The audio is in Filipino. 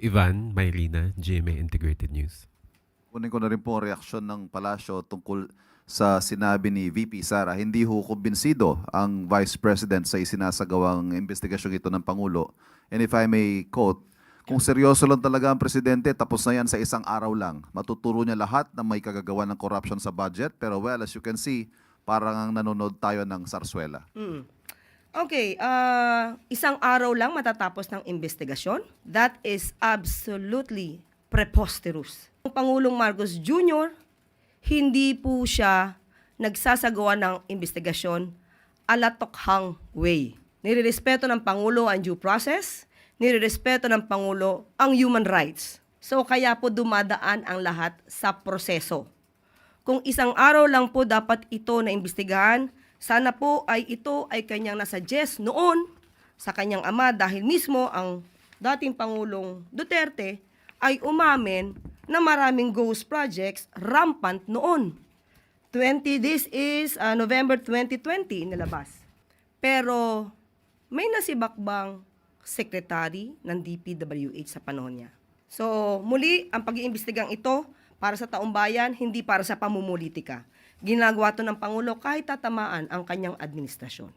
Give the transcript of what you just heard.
Ivan Mayrina, GMA Integrated News. Kunin ko na rin po ang reaksyon ng palasyo tungkol sa sinabi ni VP Sara. Hindi ho kumbinsido ang Vice President sa isinasagawang investigasyon ito ng Pangulo. And if I may quote, kung seryoso lang talaga ang presidente, tapos na yan sa isang araw lang. Matuturo niya lahat na may kagagawa ng corruption sa budget. Pero well, as you can see, parang ang nanonood tayo ng sarsuela. Mm. Okay, ah, isang araw lang matatapos ng investigasyon. That is absolutely preposterous. Ang Pangulong Marcos Jr., hindi po siya nagsasagawa ng investigasyon alatokhang way. Nirerespeto ng Pangulo ang due process, nirerespeto ng Pangulo ang human rights. So kaya po dumadaan ang lahat sa proseso. Kung isang araw lang po dapat ito na imbestigahan, sana po ay ito ay kanyang nasuggest noon sa kanyang ama dahil mismo ang dating Pangulong Duterte ay umamin na maraming ghost projects rampant noon. 20, this is uh, November 2020 nilabas. Pero may nasibakbang secretary ng DPWH sa panahon niya. So, muli, ang pag-iimbestigang ito para sa taong bayan, hindi para sa pamumulitika. Ginagawa to ng Pangulo kahit tatamaan ang kanyang administrasyon.